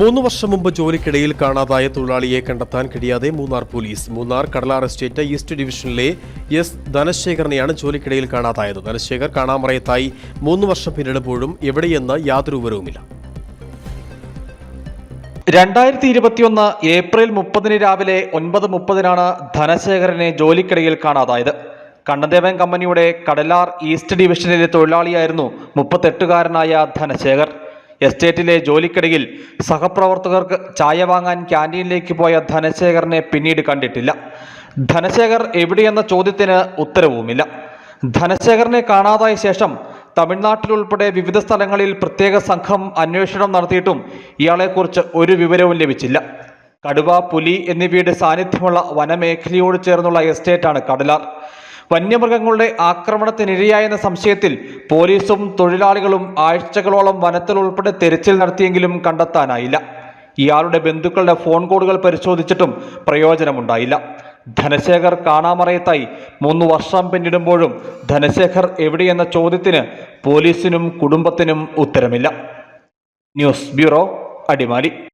മൂന്ന് വർഷം മുമ്പ് ജോലിക്കിടയിൽ കാണാതായ തൊഴിലാളിയെ കണ്ടെത്താൻ കഴിയാതെ Munnar police. Munnar Kadalar estate east ഡിവിഷനിലെ എസ് ധനശേഖരനെയാണ് ജോലിക്കിടയിൽ കാണാതായത്. ധനശേഖർ കാണാമറയത്തായി മൂന്ന് വർഷം പിന്നിടുമ്പോഴും എവിടെയെന്ന് യാതൊരു വിവരവുമില്ല. രണ്ടായിരത്തി ഇരുപത്തിയൊന്ന് ഏപ്രിൽ മുപ്പതിന് രാവിലെ ഒൻപത് മുപ്പതിനാണ് ധനശേഖരനെ ജോലിക്കിടയിൽ കാണാതായത്. കണ്ണദേവൻ കമ്പനിയുടെ കടലാർ ഈസ്റ്റ് ഡിവിഷനിലെ തൊഴിലാളിയായിരുന്നു മുപ്പത്തെട്ടുകാരനായ ധനശേഖർ. എസ്റ്റേറ്റിലെ ജോലിക്കിടയിൽ സഹപ്രവർത്തകർക്ക് ചായ വാങ്ങാൻ ക്യാന്റീനിലേക്ക് പോയ ധനശേഖരനെ പിന്നീട് കണ്ടിട്ടില്ല. ധനശേഖർ എവിടെയെന്ന ചോദ്യത്തിന് ഉത്തരവുമില്ല. ധനശേഖരനെ കാണാതായ ശേഷം തമിഴ്നാട്ടിലുൾപ്പെടെ വിവിധ സ്ഥലങ്ങളിൽ പ്രത്യേക സംഘം അന്വേഷണം നടത്തിയിട്ടും ഇയാളെക്കുറിച്ച് ഒരു വിവരവും ലഭിച്ചില്ല. കടുവ പുലി എന്നിവയുടെ സാന്നിധ്യമുള്ള വനമേഖലയോട് ചേർന്നുള്ള എസ്റ്റേറ്റാണ് കടലാർ. വന്യമൃഗങ്ങളുടെ ആക്രമണത്തിനിരയായെന്ന സംശയത്തിൽ പോലീസും തൊഴിലാളികളും ആഴ്ചകളോളം വനത്തിൽ ഉൾപ്പെടെ തെരച്ചിൽ നടത്തിയെങ്കിലും കണ്ടെത്താനായില്ല. ഇയാളുടെ ബന്ധുക്കളുടെ ഫോൺ കോളുകൾ പരിശോധിച്ചിട്ടും പ്രയോജനമുണ്ടായില്ല. ധനശേഖർ കാണാമറയത്തായി മൂന്ന് വർഷം പിന്നിടുമ്പോഴും ധനശേഖർ എവിടെയെന്ന ചോദ്യത്തിന് പോലീസിനും കുടുംബത്തിനും ഉത്തരമില്ല. News bureau Adimali.